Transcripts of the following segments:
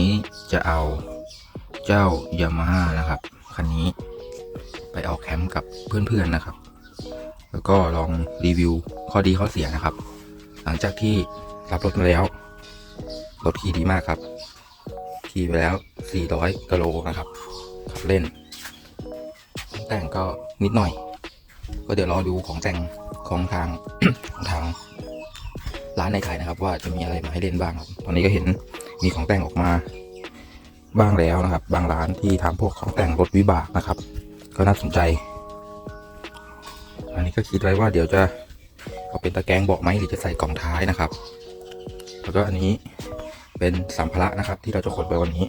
นี้จะเอาเจ้า Yamaha นะครับคันนี้ไปออกแคมป์กับเพื่อนๆนะครับ แล้วก็ลองรีวิวข้อดีข้อเสียนะครับ หลังจากที่รับรถมาแล้วรถขี่ดีมากครับ ขี่ไปแล้ว 400กิโลนะครับ ขับเล่น แต่งก็นิดหน่อย ก็เดี๋ยวรอดูของแต่งของทางของทางร้านในไทยนะครับ ว่าจะมีอะไรมาให้เล่นบ้างครับ ตอนนี้ก็เห็น มีของแต่งออกมาบ้างแล้วนะครับ บางร้านที่ทำพวกของแต่งรถวิบากนะครับ ก็น่าสนใจ อันนี้ก็คิดไว้ว่าเดี๋ยวจะเอาเป็นตะแกรงเบาะไหมหรือจะใส่กล่องท้ายนะครับ แล้วก็อันนี้เป็นสัมภาระนะครับ ที่เราจะขนไปวันนี้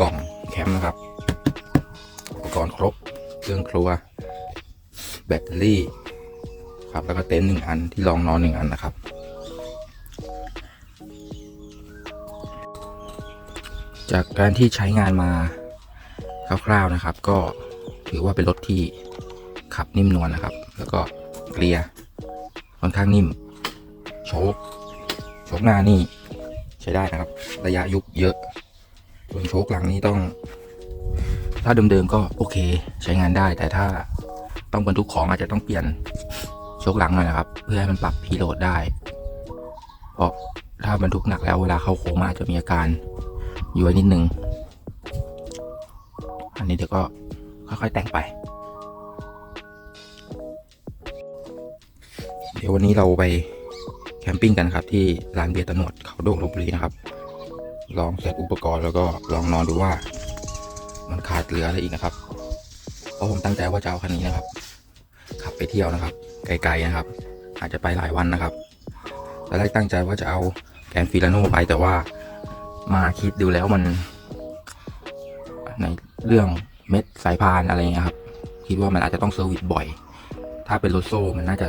กล่องแคมป์นะครับอุปกรณ์ครบเครื่องครัว แบตเตอรี่ครับแล้วก็เต็นท์หนึ่งอันที่รองนอนหนึ่งอันนะครับ จากการที่ใช้งานมาคร่าวๆนะครับ ก็ถือว่าเป็นรถที่ขับนิ่มนวลนะครับ แล้วก็เกลียค่อนข้างนิ่ม โชคโชคหน้านี่ใช้ได้นะครับ ระยะยุบเยอะส่วนโชคหลังนี้ต้อง ถ้าเดิมๆก็โอเคใช้งานได้ แต่ถ้าต้องบรรทุกของอาจจะต้องเปลี่ยนโชคหลังหน่อยนะครับ เพื่อให้มันปรับพีโหลดได้ เพราะถ้าบรรทุกหนักแล้วเวลาเข้าโค้งมันอาจจะมีอาการ ย้วยนิดนึง อันนี้เดี๋ยวก็ค่อยๆแต่งไป เดี๋ยววันนี้เราไปแคมปิ้งกันครับ ที่ร้านเบียร์ตำรวจเขาโด่งลบบุรีนะครับ ลองเซตอุปกรณ์แล้วก็ลองนอนดูว่า มันขาดเหลืออะไรอีกนะครับ เพราะผมตั้งใจว่าจะเอาคันนี้นะครับ ขับไปเที่ยวนะครับ ไกลๆนะครับ อาจจะไปหลายวันนะครับตอนแรกตั้งใจว่าจะเอาแกนฟิลาโนไปแต่ว่า มาคิดดูแล้วมัน ในเรื่องเม็ดสายพานอะไรเงี้ยครับ คิดว่ามันอาจจะต้องเซอร์วิสบ่อย ถ้าเป็นรถโซ่มันน่าจะ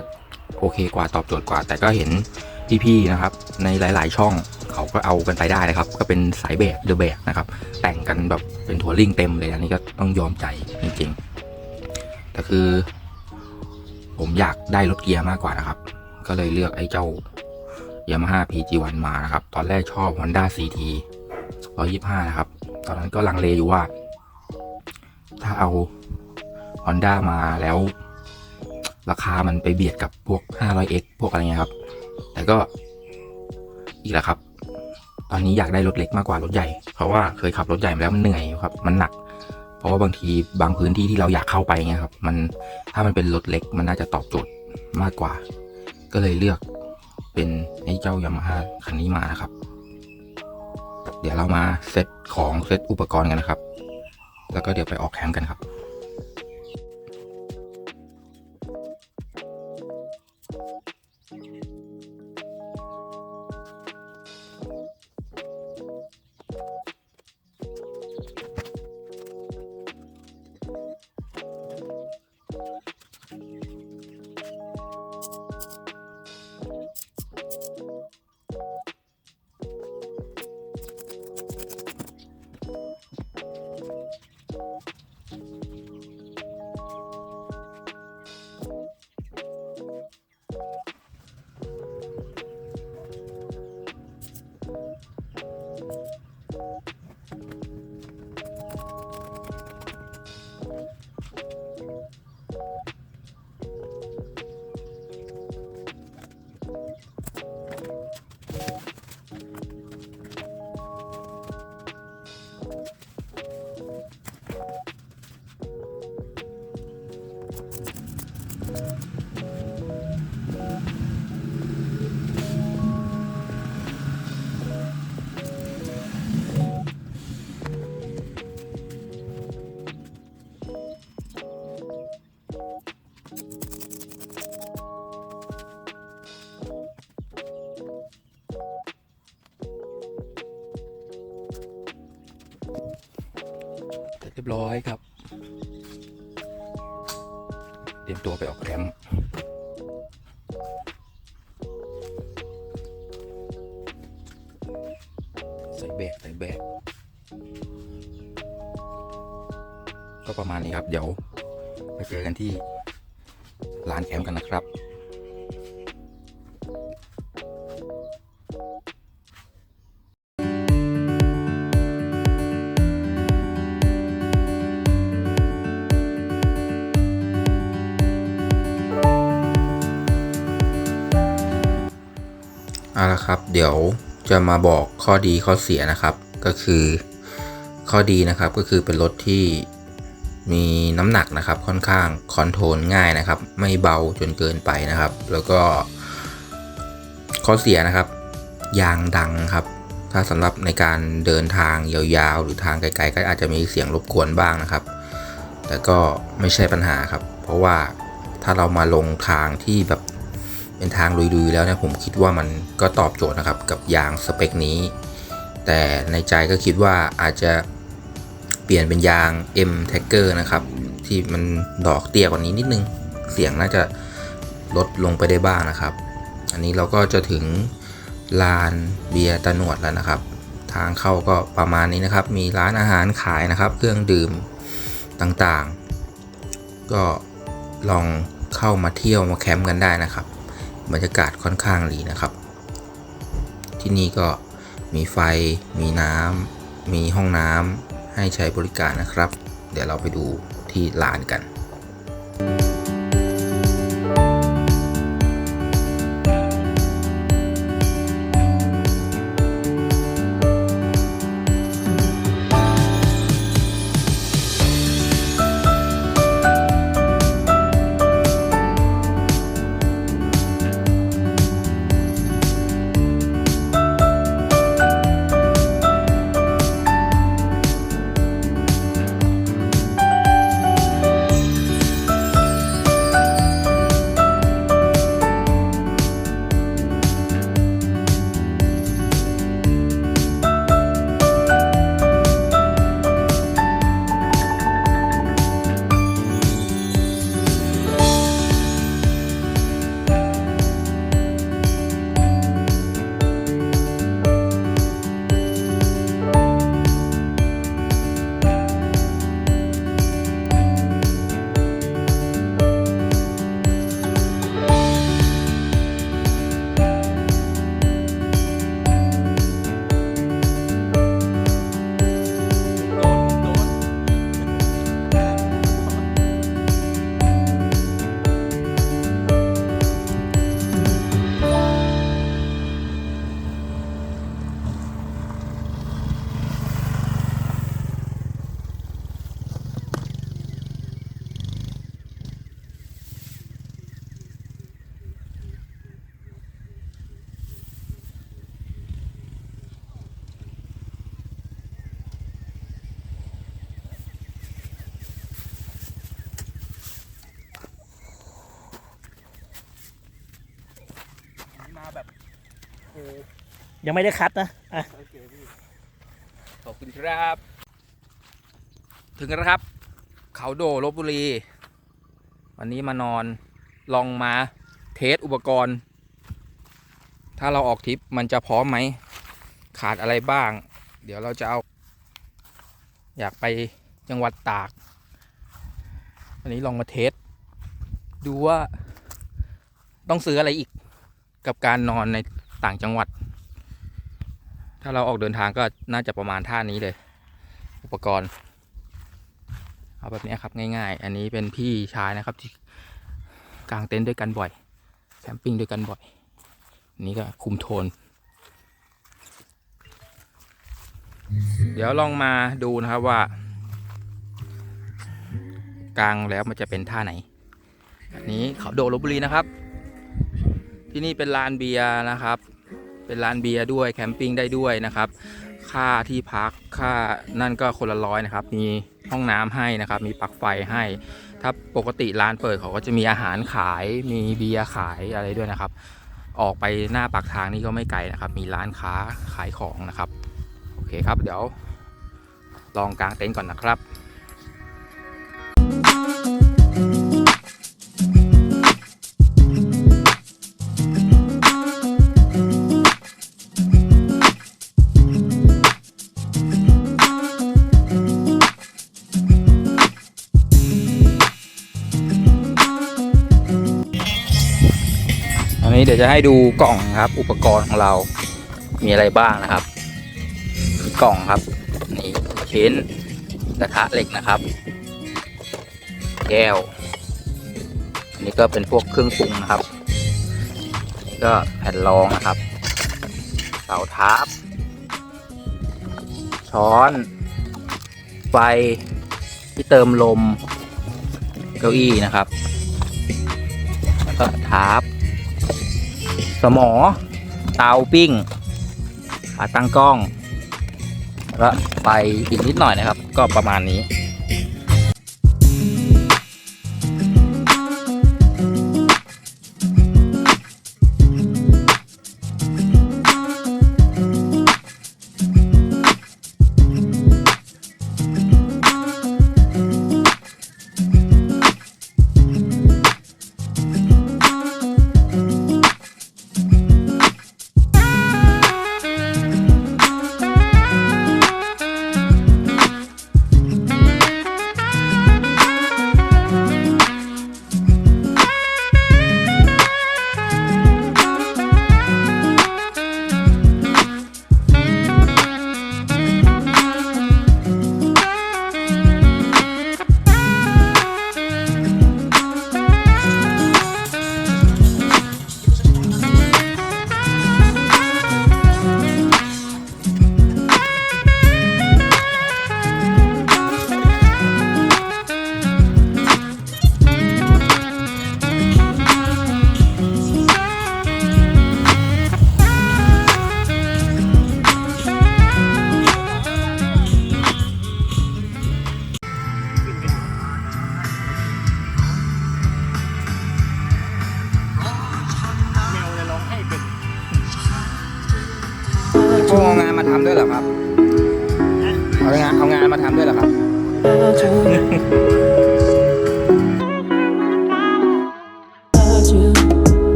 โอเคกว่าตอบโจทย์กว่า แต่ก็เห็นพี่ๆนะครับ ในหลาย ๆ ช่องเขาก็เอากันไปได้นะครับ ก็เป็นสายแบกเดอะแบกนะครับ แต่งกันแบบเป็นทัวริ่งเต็มเลยอันนี้ก็ต้องยอมใจจริงๆแต่คือ ผมอยากได้รถเกียร์มากกว่านะครับ ก็เลยเลือกไอ้เจ้า Yamaha PG1 มานะครับ ตอนแรกชอบ Honda CT 125 นะครับ ตอนนั้นก็ลังเลอยู่ว่า ถ้าเอา Honda มาแล้ว ราคามันไปเบียดกับพวก 500X พวกอะไรเงี้ยครับ แต่ก็อีกแล้วครับ ตอนนี้อยากได้รถเล็กมากกว่ารถใหญ่ เพราะว่าเคยขับรถใหญ่มาแล้วมันเหนื่อยครับ มันหนัก เพราะว่าบางทีบางพื้นที่ที่เราอยากเข้าไปเงี้ยครับ มันถ้ามันเป็นรถเล็กมันน่าจะตอบโจทย์มากกว่า ก็เลยเลือก เป็นไอ้เจ้ายามาฮ่าคันนี้มานะครับ เดี๋ยวเรามาเซตของเซตอุปกรณ์กันนะครับ แล้วก็เดี๋ยวไปออกแคมป์กันครับ เรียบร้อยครับ เตรียมตัวไปออกแคมป์ใส่แบกใส่แบกก็ประมาณนี้ครับ เดี๋ยวไปเจอกันที่ ร้านแคมป์กันนะครับ เอาละครับ เดี๋ยวจะมาบอกข้อดีข้อเสียนะครับ ก็คือข้อดีนะครับก็คือเป็นรถที่ มีน้ำหนักนะครับค่อนข้างคอนโทรลง่ายนะครับ ไม่เบาจนเกินไปนะครับ แล้วก็ข้อเสียนะครับ ยางดังครับ ถ้าสำหรับในการเดินทางยาวๆ หรือทางไกลๆ ก็อาจจะมีเสียงรบกวนบ้างนะครับ แต่ก็ไม่ใช่ปัญหาครับ เพราะว่าถ้าเรามาลงทางที่แบบเป็นทางลุยๆแล้วเนี่ยผมคิดว่ามันก็ตอบโจทย์นะครับกับยางสเปคนี้ แต่ในใจก็คิดว่าอาจจะ เปลี่ยนเป็นยาง M t a g g e r นะครับ ที่มันดอกเตี้ยกว่านี้นิดนึง เสียงน่าจะลดลงไปได้บ้างนะครับ อันนี้เราก็จะถึงลานเบียร์ตะหนวดแล้วนะครับ ทางเข้าก็ประมาณนี้นะครับ มีร้านอาหารขายนะครับ เครื่องดื่มต่างๆ ก็ลองเข้ามาเที่ยวมาแคมป์กันได้นะครับ บรรยากาศค่อนข้างดีนะครับ ที่นี่ก็มีไฟ มีน้ำ มีห้องน้ำ ให้ใช้บริการนะครับ เดี๋ยวเราไปดูที่ลานกัน ยังไม่ได้คัดนะอะขอบคุณครับ ถึงแล้วครับ เขาโดลบบุรี วันนี้มานอนลองมาเทสอุปกรณ์ ถ้าเราออกทริปมันจะพร้อมไหม ขาดอะไรบ้าง เดี๋ยวเราจะเอา อยากไปจังหวัดตาก วันนี้ลองมาเทส ดูว่าต้องซื้ออะไรอีกกับการนอนใน ต่างจังหวัด ถ้าเราออกเดินทางก็น่าจะประมาณท่านี้เลย อุปกรณ์ เอาแบบนี้ครับง่าย ๆ อันนี้เป็นพี่ชายนะครับที่กางเต็นท์ด้วยกันบ่อย แคมปิ้งด้วยกันบ่อยอันนี้ก็คุมโทน เดี๋ยวลองมาดูนะครับว่ากลางแล้วมันจะเป็นท่าไหน อันนี้เขาโดดลบบุรีนะครับ ที่นี่เป็นลานเบียร์นะครับ เป็นลานเบียร์ด้วยแคมปิ้งได้ด้วยนะครับ ค่าที่พักค่านั่นก็คนละร้อยนะครับ มีห้องน้ำให้นะครับ มีปลั๊กไฟให้ ถ้าปกติร้านเปิดเขาก็จะมีอาหารขาย มีเบียร์ขายอะไรด้วยนะครับ ออกไปหน้าปากทางนี่ก็ไม่ไกลนะครับ มีร้านค้าขายของนะครับ โอเคครับ เดี๋ยวลองกางเต็นท์ก่อนนะครับ นี้เดี๋ยวจะให้ดูกล่องครับ อุปกรณ์ของเรา มีอะไรบ้างนะครับ กล่องครับ นี่ชิ้นกระทะเหล็กนะครับ แก้ว อันนี้ก็เป็นพวกเครื่องปรุงนะครับนนี้ก็แผ่นรองนะครับ เสาทับช้อน ไฟ ที่เติมลม เก้าอี้นะครับ แล้วก็ทับ สมอ เตาปิ้งขาตั้งกล้อง แล้วไฟอีกนิดหน่อยนะครับ ก็ประมาณนี้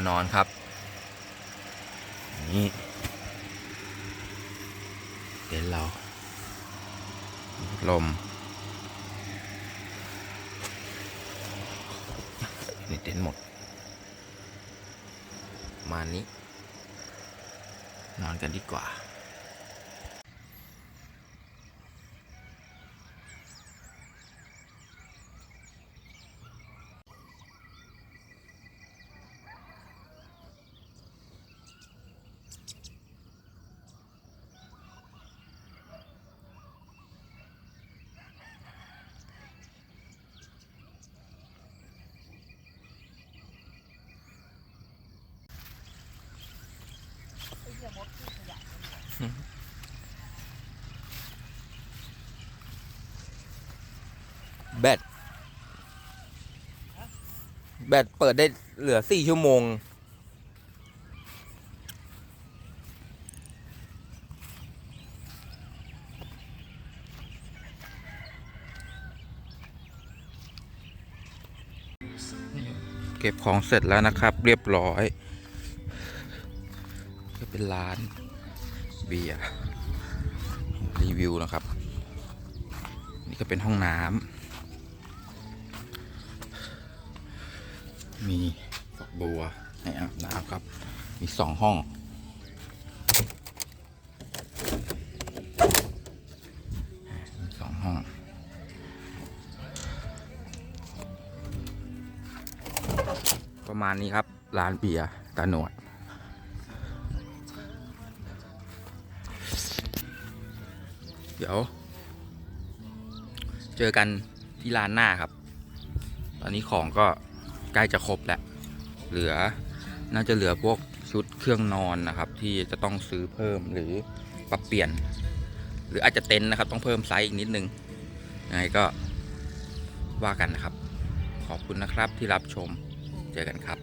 ตัวนอนครับ นี่เต็นท์เราลม นี่เต็นท์หมด มานี้ นอนกันดีกว่า แบตแบตเปิดได้เหลือสี่ชั่วโมง เก็บของเสร็จแล้วนะครับ เรียบร้อย ก็เป็นร้านเบียร์รีวิวนะครับ นี่ก็เป็นห้องน้ำมีฝักบัวให้อาบน้ำครับ มีสองห้องมีสองห้องประมาณนี้ครับ ร้านเบียร์ตาหนวด เดี๋ยว เจอกันที่ร้านหน้าครับ ตอนนี้ของก็ใกล้จะครบแล้ว เหลือน่าจะเหลือพวกชุดเครื่องนอนนะครับ ที่จะต้องซื้อเพิ่มหรือปรับเปลี่ยน หรืออาจจะเต็นท์นะครับ ต้องเพิ่มไซส์อีกนิดนึงยังไงก็ว่ากันนะครับ ขอบคุณนะครับที่รับชมเจอกันครับ